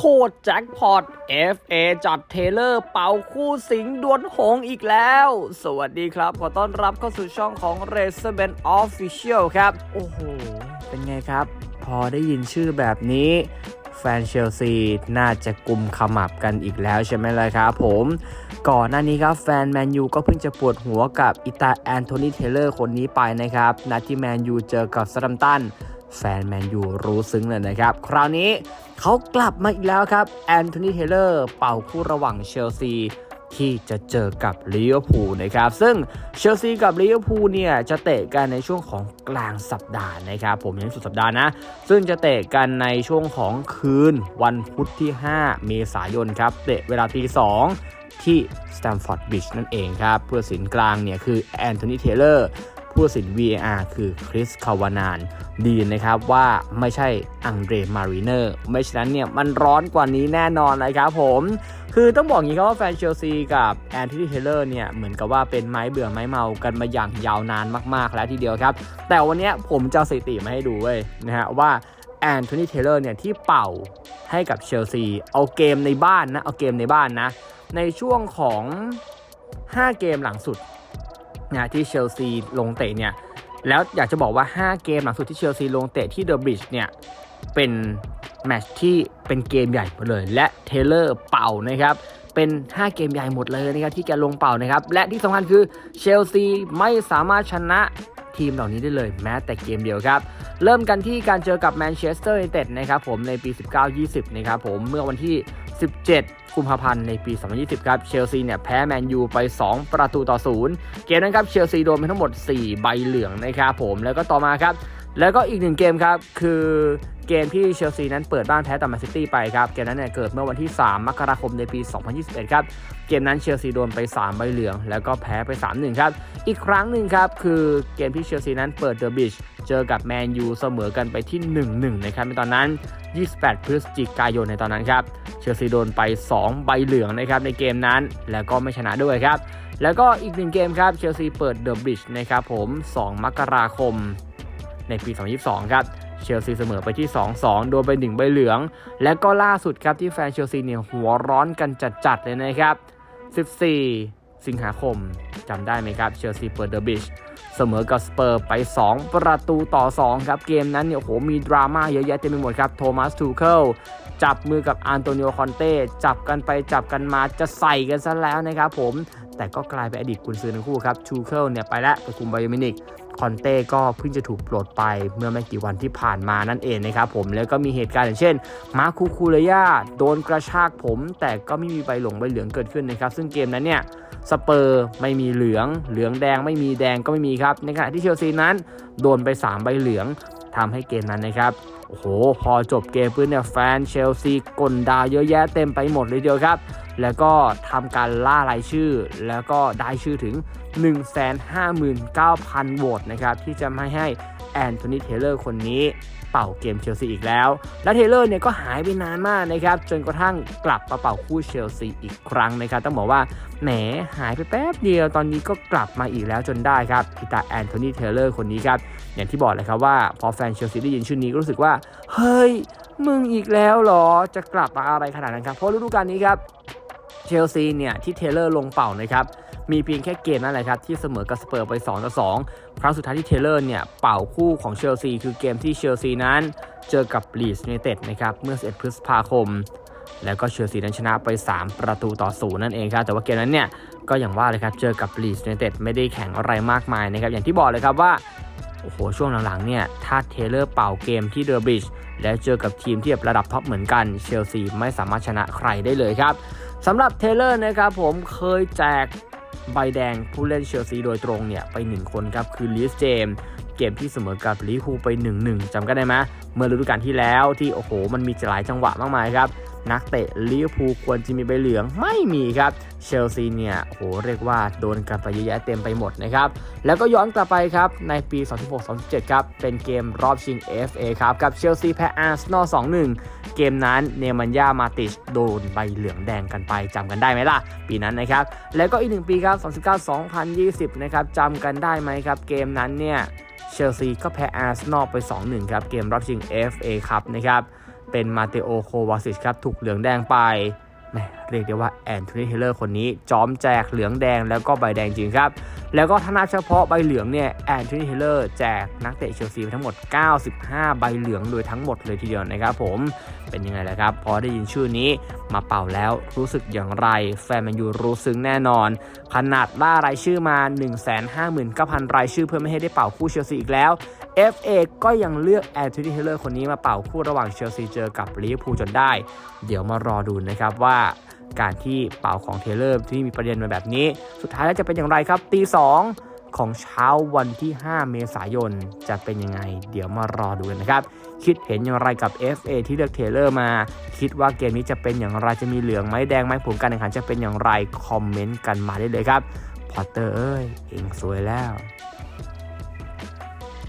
คตรแจ็คพอต FA จัดเทเลอร์เป่าคู่สิงดวลหงอีกแล้ว สวัสดีครับ ขอต้อนรับเข้าสู่ช่องของ r a c e r b a n Official ครับ โอ้โห เป็นไงครับ พอได้ยินชื่อแบบนี้ แฟนเชลซีน่าจะกลุ่มขมับกันอีกแล้วใช่ไหมล่ะครับผม ก่อนหน้านี้ครับแฟนแมนยูก็เพิ่งจะปวดหัวกับอิตาแอนโทนีเทเลอร์คนนี้ไปนะครับนัดที่แมนยูเจอกับซาดัมตัน แฟนแมนยูรู้ซึ้งเลยนะครับ คราวนี้เขากลับมาอีกแล้วครับ แอนโทนีเทเลอร์เป่าคู่ระหว่างเชลซีที่จะเจอกับลิเวอร์พูลนะครับ ซึ่งเชลซีกับลิเวอร์พูลเนี่ยจะเตะกันในช่วงของกลางสัปดาห์นะครับ ผมยังสุดสัปดาห์นะ ซึ่งจะเตะกันในช่วงของคืนวันพุธที่ 5 เมษายนครับ เตะเวลาตี2ที่สแตมฟอร์ดบิชนั่นเองครับผู้สินกลางเนี่ยคือแอนโทนีเทเลอร์ผู้สิน VAR คือคริสคาวานาน ดีนะครับว่าไม่ใช่อังเดรมารีเนอร์ไม่ฉะนั้นเนี่ยมันร้อนกว่านี้แน่นอนนะครับผมคือต้องบอกอย่างนี้ครับว่าแฟนเชลซีกับแอนโทนีเทเลอร์เนี่ยเหมือนกับว่าเป็นไม้เบื่อไม้เมากันมาอย่างยาวนานมากๆแล้วทีเดียวครับ แต่วันนี้ผมจะเสถิติมาให้ดูเว้ยนะฮะว่าแอนโทนีเทเลอร์เนี่ยที่เป่าให้กับเชลซีเอาเกมในบ้านนะเอาเกมในบ้านนะ ในช่วงของ 5 เกมหลังสุดนะที่เชลซีลงเตะเนี่ย แล้วอยากจะบอกว่า 5 เกมหลังสุดที่เชลซีลงเตะที่เดอะบริดจ์เนี่ย เป็นแมตช์ที่เป็นเกมใหญ่หมดเลย และเทเลอร์เป่านะครับ เป็น 5 เกมใหญ่หมดเลยนะครับที่แกลงเป่านะครับ และที่สำคัญคือเชลซีไม่สามารถชนะทีมเหล่านี้ได้เลยแม้แต่เกมเดียวครับ เริ่มกันที่การเจอกับแมนเชสเตอร์ยูไนเต็ดนะครับผมในปี 19-20 นะครับผมเมื่อวันที่ 17 กุมภาพันธ์ในปี 2020 ครับ เชลซีเนี่ยแพ้แมนยูไป 2 ประตูต่อ 0 เกมนั้นครับเชลซีโดนไปทั้งหมด 4 ใบเหลืองนะครับผม แล้วก็ต่อมาครับ แล้วก็อีกหนึ่งเกมครับ คือเกมที่เชลซีนั้นเปิดบ้านแพ้ต่อแมนซิตี้ไปครับ เกมนั้นเนี่ยเกิดเมื่อวันที่ 3 มกราคมในปี 2021 ครับ เกมนั้นเชลซีโดนไป 3 ใบเหลือง แล้วก็แพ้ไป 3-1 ครับ อีกครั้งหนึ่งครับ คือเกมที่เชลซีนั้นเปิดเดอะบิชเจอกับแมนยูเสมอกันไปที่ 1-1 นะครับในตอนนั้น 28 พฤศจิกายนในตอนนั้นครับ เชลซีโดนไป 2 ใบเหลืองนะครับในเกมนั้น แล้วก็ไม่ชนะด้วยครับ แล้วก็อีกหนึ่งเกมครับเชลซีเปิดเดอะบริดจ์นะครับผม 2 มกราคม ในปี 2022 ครับเชลซีเสมอไปที่ 2-2 โดนไป 1 ใบเหลือง และก็ล่าสุดครับที่แฟนเชลซีเนี่ยหัวร้อนกันจัดๆเลยนะครับ 14 สิงหาคมจำได้ไหมครับเชลซีเปิดเดอะบิชเสมอกับสเปอร์ไป 2 ประตูต่อ 2 ครับ เกมนั้นเนี่ยโหมีดราม่าเยอะแยะเต็มไปหมดครับโทมัสทูเคิลจับมือกับอันโตนิโอคอนเต้จับกันไปจับกันมาจะใส่กันซะแล้วนะครับผม แต่ก็กลายเป็นอดีตกุนซือทั้งคู่ครับทูเคิลเนี่ยไปแล้วไปคุมไบโอมินิกคอนเต้ก็เพิ่งจะถูกปลดไปเมื่อไม่กี่วันที่ผ่านมานั่นเองนะครับผมแล้วก็มีเหตุการณ์อย่างเช่น มาคูคูเรย่าโดนกระชากผม แต่ก็ไม่มีใบหลงใบเหลืองเกิดขึ้นนะครับซึ่งเกมนั้นเนี่ย สเปอร์ไม่มีเหลือง เหลืองแดงไม่มีแดงก็ไม่มีครับ ในขณะที่เชลซีนั้น โดนไป 3 ใบเหลืองทำให้เกมนั้นนะครับโอ้โห พอจบเกมปื้นเนี่ยแฟนเชลซีกลดาเยอะแยะเต็มไปหมดเลยเดียวครับ แล้วก็ทำการล่ารายชื่อ แล้วก็ได้ชื่อถึง 159,000 โหวตนะครับ ที่จะไม่ให้ แอนโทนีเทเลอร์คนนี้เป่าเกมเชลซีอีกแล้ว และเทเลอร์เนี่ยก็หายไปนานมากนะครับ จนกระทั่งกลับมาเป่าคู่เชลซีอีกครั้งนะครับ ต้องบอกว่าแหมหายไปแป๊บเดียว ตอนนี้ก็กลับมาอีกแล้วจนได้ครับพิตาแอนโทนีเทเลอร์คนนี้ครับ อย่างที่บอกเลยครับว่าพอแฟนเชลซีได้ยินชื่อนี้ก็รู้สึกว่า เฮ้ย มึงอีกแล้วเหรอ จะกลับมาอะไรขนาดนั้นครับ เพราะฤดูกาลนี้ครับเชลซีเนี่ยที่เทเลอร์ลงเป่านะครับ มีเพียงแค่เกมนั่นแหละครับที่เสมอกับสเปอร์ไป2ต่อ2ครั้งสุดท้ายที่เทเลอร์เนี่ยเป่าคู่ของเชลซีคือเกมที่เชลซีนั้นเจอกับลีสยูไนเต็ดนะครับเมื่อ11พฤษภาคม แล้วก็เชลซีนั้นชนะไป 3 ประตูต่อศูนย์นั่นเองครับแต่ว่าเกมนั้นเนี่ยก็อย่างว่าเลยครับเจอกับลีสยูไนเต็ดไม่ได้แข่งอะไรมากมายนะครับอย่างที่บอกเลยครับว่าโอ้โหช่วงหลังๆเนี่ยถ้าเทเลอร์เป่าเกมที่เดอร์บริดจ์แล้วเจอกับทีมที่แบบระดับท็อปเหมือนกันเชลซีไม่สามารถชนะใครได้เลยครับสำหรับเทเลอร์นะครับผมเคยแจก ใบแดงผู้เล่นเชลซีโดยตรงเนี่ยไป 1 คนครับคือลิสเจม เกมที่เสมอกับลิเวอร์พูลไป 1-1จำกันได้ไหมเมื่อฤดูกาลที่แล้วที่โอ้โห มันมีหลายจังหวะมากมายครับนักเตะลิเวอร์พูลควรจะมีใบเหลืองไม่มีครับเชลซีเนี่ยโอ้โหเรียกว่าโดนกันไปเยอะแยะเต็มไปหมดนะครับ แล้วก็ย้อนกลับไปครับ ในปี 2016-2017 ครับ เป็นเกมรอบชิง FA ครับ กับเชลซีแพ้อาร์เซนอล 2-1 เกมนั้นเนมันยามาติชโดนใบเหลืองแดงกันไปจำกันได้ไหมล่ะ ปีนั้นนะครับ แล้วก็อีกหนึ่งปีครับ 2019-2020 นะครับจำกันได้ไหมครับ เกมนั้นเนี่ย เชลซีก็แพ้อาร์เซนอลไป 2-1 ครับ เกมรอบชิง FA ครับนะครับ เป็นมาเตโอโควาซิชครับ ถูกเหลืองแดงไปแมเรียกได้ว่าแอนโทนีเทเลอร์คนนี้จอมแจกเหลืองแดงแล้วก็ใบแดงจริงครับ แล้วก็ถ้านับเฉพาะใบเหลืองเนี่ยแอนโทนีเทเลอร์แจกนักเตะเชลซีไปทั้งหมด 95 ใบเหลืองโดยทั้งหมดเลยทีเดียวนะครับผมเป็นยังไงล่ะครับ พอได้ยินชื่อนี้มาเป่าแล้วรู้สึกอย่างไร แฟนแมนยูรู้ซึ้งแน่นอน ขนาดล่ารายชื่อมา 159,000 รายชื่อเพื่อไม่ให้ได้เป่าคู่เชลซีอีกแล้ว FA ก็ยังเลือกแอนโทนีเทเลอร์คนนี้มาเป่าคู่ระหว่างเชลซีเจอกับลิเวอร์พูลจนได้ เดี๋ยวมารอดูนะครับว่า การที่เป่าของเทเลอร์ที่มีประเด็นมาแบบนี้ สุดท้ายแล้วจะเป็นอย่างไรครับตีสองของเช้าวันที่ 5 เมษายน จะเป็นยังไง เดี๋ยวมารอดูกันนะครับ คิดเห็นอย่างไรกับ FA ที่เลือกเทเลอร์มา คิดว่าเกมนี้จะเป็นอย่างไร จะมีเหลืองไหมแดงไหมผลการแข่งขันจะเป็นอย่างไร คอมเมนต์กันมาได้เลยครับ พอตเตอร์เอ้ย เองสวยแล้ว